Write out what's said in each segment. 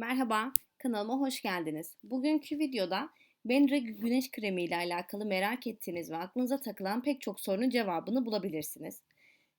Merhaba, kanalıma hoş geldiniz. Bugünkü videoda Benre güneş kremi ile alakalı merak ettiğiniz ve aklınıza takılan pek çok sorunun cevabını bulabilirsiniz.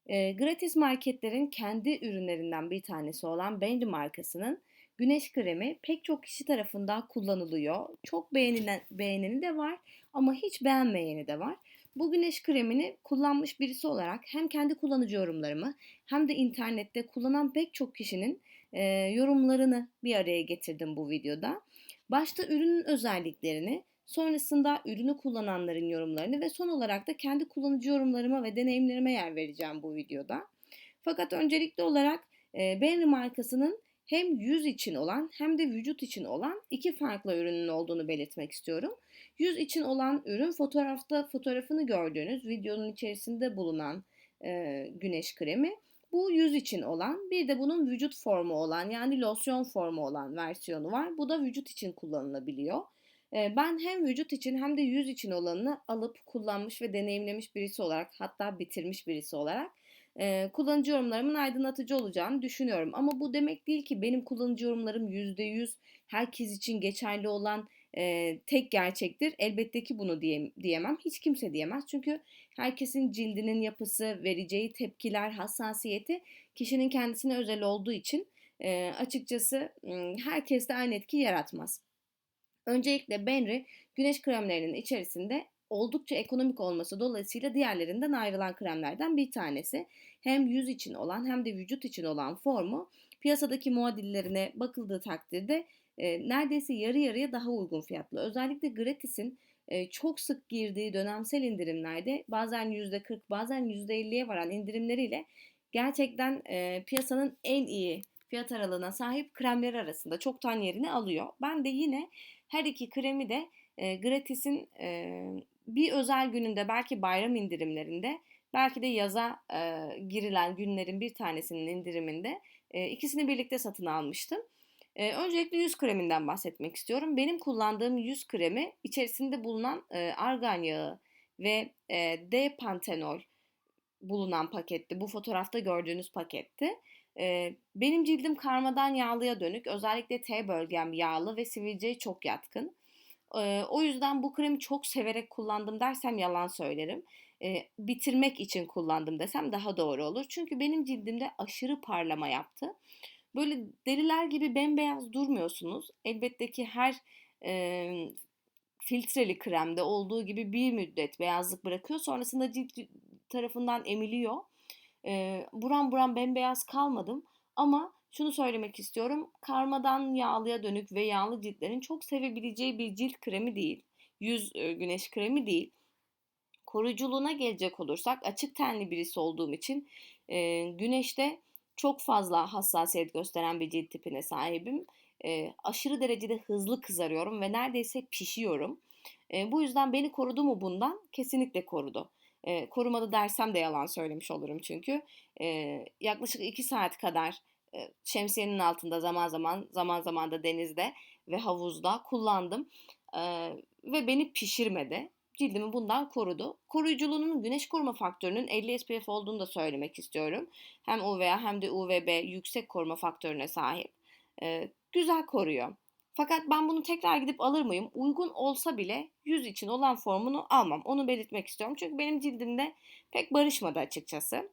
E, gratis marketlerin kendi ürünlerinden bir tanesi olan Benre markasının güneş kremi pek çok kişi tarafından kullanılıyor. Çok beğenilen, beğeneni de var ama hiç beğenmeyeni de var. Bu güneş kremini kullanmış birisi olarak hem kendi kullanıcı yorumlarımı hem de internette kullanan pek çok kişinin e, yorumlarını bir araya getirdim bu videoda. Başta ürünün özelliklerini, sonrasında ürünü kullananların yorumlarını ve son olarak da kendi kullanıcı yorumlarıma ve deneyimlerime yer vereceğim bu videoda. Fakat öncelikli olarak e, Benry markasının hem yüz için olan hem de vücut için olan iki farklı ürünün olduğunu belirtmek istiyorum. Yüz için olan ürün fotoğrafta fotoğrafını gördüğünüz videonun içerisinde bulunan e, güneş kremi. Bu yüz için olan bir de bunun vücut formu olan yani losyon formu olan versiyonu var. Bu da vücut için kullanılabiliyor. E, ben hem vücut için hem de yüz için olanını alıp kullanmış ve deneyimlemiş birisi olarak hatta bitirmiş birisi olarak e, kullanıcı yorumlarımın aydınlatıcı olacağını düşünüyorum. Ama bu demek değil ki benim kullanıcı yorumlarım %100 herkes için geçerli olan e, tek gerçektir. Elbette ki bunu diye, diyemem. Hiç kimse diyemez. Çünkü herkesin cildinin yapısı, vereceği tepkiler, hassasiyeti kişinin kendisine özel olduğu için e, açıkçası herkes de aynı etki yaratmaz. Öncelikle Benry güneş kremlerinin içerisinde oldukça ekonomik olması dolayısıyla diğerlerinden ayrılan kremlerden bir tanesi. Hem yüz için olan hem de vücut için olan formu piyasadaki muadillerine bakıldığı takdirde e, neredeyse yarı yarıya daha uygun fiyatlı. Özellikle Gratis'in çok sık girdiği dönemsel indirimlerde bazen %40 bazen %50'ye varan indirimleriyle gerçekten piyasanın en iyi fiyat aralığına sahip kremleri arasında çoktan yerini alıyor. Ben de yine her iki kremi de Gratis'in bir özel gününde belki bayram indirimlerinde belki de yaza girilen günlerin bir tanesinin indiriminde ikisini birlikte satın almıştım. E, öncelikle yüz kreminden bahsetmek istiyorum. Benim kullandığım yüz kremi içerisinde bulunan e, argan yağı ve e, D-pantenol bulunan paketti. Bu fotoğrafta gördüğünüz paketti. E, benim cildim karmadan yağlıya dönük. Özellikle T bölgem yağlı ve sivilceye çok yatkın. E, o yüzden bu kremi çok severek kullandım dersem yalan söylerim. E, bitirmek için kullandım desem daha doğru olur. Çünkü benim cildimde aşırı parlama yaptı. Böyle deriler gibi bembeyaz durmuyorsunuz. Elbette ki her e, filtreli kremde olduğu gibi bir müddet beyazlık bırakıyor. Sonrasında cilt tarafından emiliyor. E, buram buram bembeyaz kalmadım. Ama şunu söylemek istiyorum. Karmadan yağlıya dönük ve yağlı ciltlerin çok sevebileceği bir cilt kremi değil. Yüz güneş kremi değil. Koruyuculuğuna gelecek olursak açık tenli birisi olduğum için e, güneşte çok fazla hassasiyet gösteren bir cilt tipine sahibim. E, aşırı derecede hızlı kızarıyorum ve neredeyse pişiyorum. E, bu yüzden beni korudu mu bundan? Kesinlikle korudu. E, korumadı dersem de yalan söylemiş olurum çünkü. E, yaklaşık 2 saat kadar e, şemsiyenin altında zaman zaman zaman zaman da denizde ve havuzda kullandım. E, ve beni pişirmedi cildimi bundan korudu. Koruyuculuğunun güneş koruma faktörünün 50 SPF olduğunu da söylemek istiyorum. Hem UVA hem de UVB yüksek koruma faktörüne sahip. Ee, güzel koruyor. Fakat ben bunu tekrar gidip alır mıyım? Uygun olsa bile yüz için olan formunu almam. Onu belirtmek istiyorum. Çünkü benim cildimde pek barışmadı açıkçası.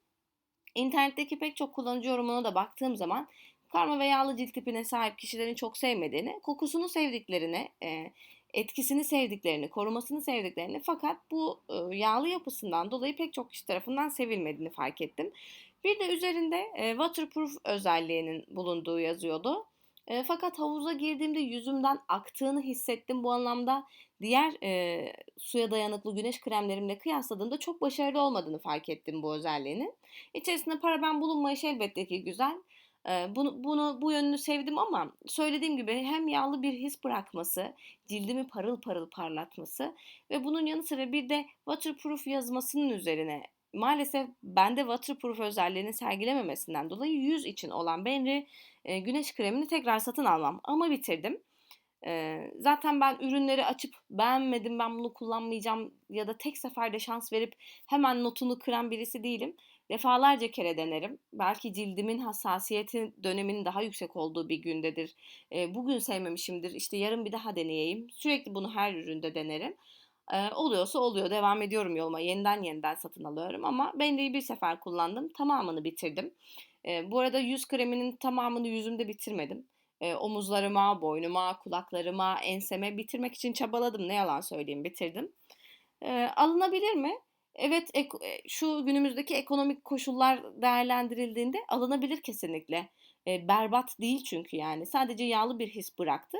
İnternetteki pek çok kullanıcı yorumuna da baktığım zaman karma ve yağlı cilt tipine sahip kişilerin çok sevmediğini, kokusunu sevdiklerini, e, etkisini sevdiklerini, korumasını sevdiklerini fakat bu yağlı yapısından dolayı pek çok kişi tarafından sevilmediğini fark ettim. Bir de üzerinde waterproof özelliğinin bulunduğu yazıyordu. Fakat havuza girdiğimde yüzümden aktığını hissettim. Bu anlamda diğer e, suya dayanıklı güneş kremlerimle kıyasladığımda çok başarılı olmadığını fark ettim bu özelliğinin. İçerisinde paraben bulunmayışı elbette ki güzel. Bunu, bunu bu yönünü sevdim ama söylediğim gibi hem yağlı bir his bırakması, cildimi parıl parıl parlatması ve bunun yanı sıra bir de waterproof yazmasının üzerine maalesef bende waterproof özelliğini sergilememesinden dolayı yüz için olan Benry e, güneş kremini tekrar satın almam ama bitirdim. Zaten ben ürünleri açıp beğenmedim ben bunu kullanmayacağım ya da tek seferde şans verip hemen notunu kıran birisi değilim. Defalarca kere denerim. Belki cildimin hassasiyeti döneminin daha yüksek olduğu bir gündedir. Eee, bugün sevmemişimdir, işte yarın bir daha deneyeyim. Sürekli bunu her üründe denerim. Eee, oluyorsa oluyor, devam ediyorum yoluma. Yeniden yeniden satın alıyorum ama Benri'yi bir sefer kullandım, tamamını bitirdim. Eee, bu arada yüz kreminin tamamını yüzümde bitirmedim. Eee, omuzlarıma, boynuma, kulaklarıma, enseme bitirmek için çabaladım. Ne yalan söyleyeyim, bitirdim. Eee, alınabilir mi? Evet, ek eee, şu günümüzdeki ekonomik koşullar değerlendirildiğinde alınabilir kesinlikle. Eee, berbat değil çünkü yani. Sadece yağlı bir his bıraktı.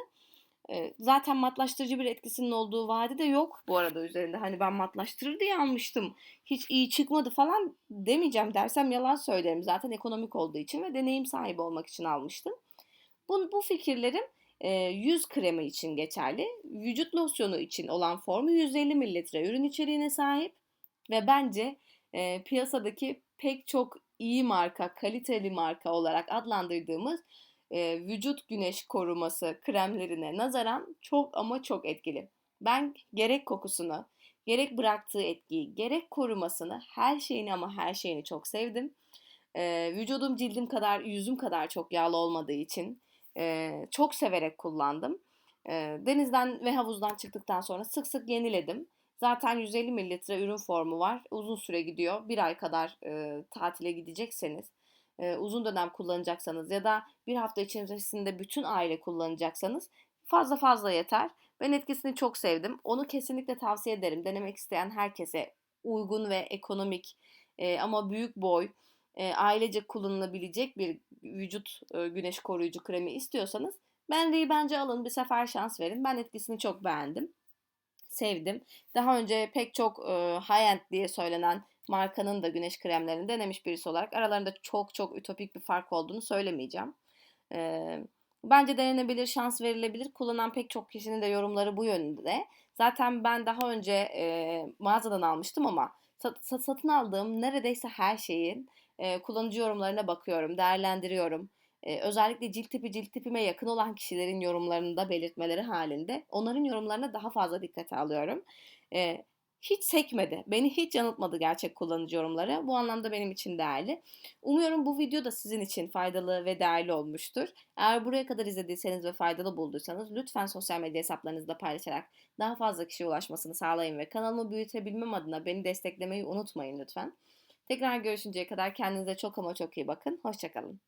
Eee, zaten matlaştırıcı bir etkisinin olduğu vaadi de yok bu arada üzerinde. Hani ben matlaştırır diye almıştım. Hiç iyi çıkmadı falan demeyeceğim dersem yalan söylerim. Zaten ekonomik olduğu için ve deneyim sahibi olmak için almıştım. Bu, bu fikirlerim e, yüz kremi için geçerli. Vücut losyonu için olan formu 150 mililitre ürün içeriğine sahip ve bence e, piyasadaki pek çok iyi marka, kaliteli marka olarak adlandırdığımız e, vücut güneş koruması kremlerine nazaran çok ama çok etkili. Ben gerek kokusunu, gerek bıraktığı etkiyi, gerek korumasını, her şeyini ama her şeyini çok sevdim. E, vücudum cildim kadar, yüzüm kadar çok yağlı olmadığı için e, çok severek kullandım. E, denizden ve havuzdan çıktıktan sonra sık sık yeniledim. Zaten 150 mililitre ürün formu var. Uzun süre gidiyor. Bir ay kadar e, tatile gidecekseniz, e, uzun dönem kullanacaksanız ya da bir hafta içerisinde bütün aile kullanacaksanız fazla fazla yeter. Ben etkisini çok sevdim. Onu kesinlikle tavsiye ederim. Denemek isteyen herkese uygun ve ekonomik e, ama büyük boy, e, ailece kullanılabilecek bir vücut e, güneş koruyucu kremi istiyorsanız Benri'yi bence alın bir sefer şans verin. Ben etkisini çok beğendim. Sevdim. Daha önce pek çok e, high-end diye söylenen markanın da güneş kremlerini denemiş birisi olarak aralarında çok çok ütopik bir fark olduğunu söylemeyeceğim. E, bence denenebilir, şans verilebilir. Kullanan pek çok kişinin de yorumları bu yönde. Zaten ben daha önce e, mağazadan almıştım ama sat, satın aldığım neredeyse her şeyin e, kullanıcı yorumlarına bakıyorum, değerlendiriyorum. E, özellikle cilt tipi cilt tipime yakın olan kişilerin yorumlarını da belirtmeleri halinde onların yorumlarına daha fazla dikkate alıyorum. E, hiç sekmedi. Beni hiç yanıltmadı gerçek kullanıcı yorumları. Bu anlamda benim için değerli. Umuyorum bu video da sizin için faydalı ve değerli olmuştur. Eğer buraya kadar izlediyseniz ve faydalı bulduysanız lütfen sosyal medya hesaplarınızda paylaşarak daha fazla kişiye ulaşmasını sağlayın ve kanalımı büyütebilmem adına beni desteklemeyi unutmayın lütfen. Tekrar görüşünceye kadar kendinize çok ama çok iyi bakın. Hoşçakalın.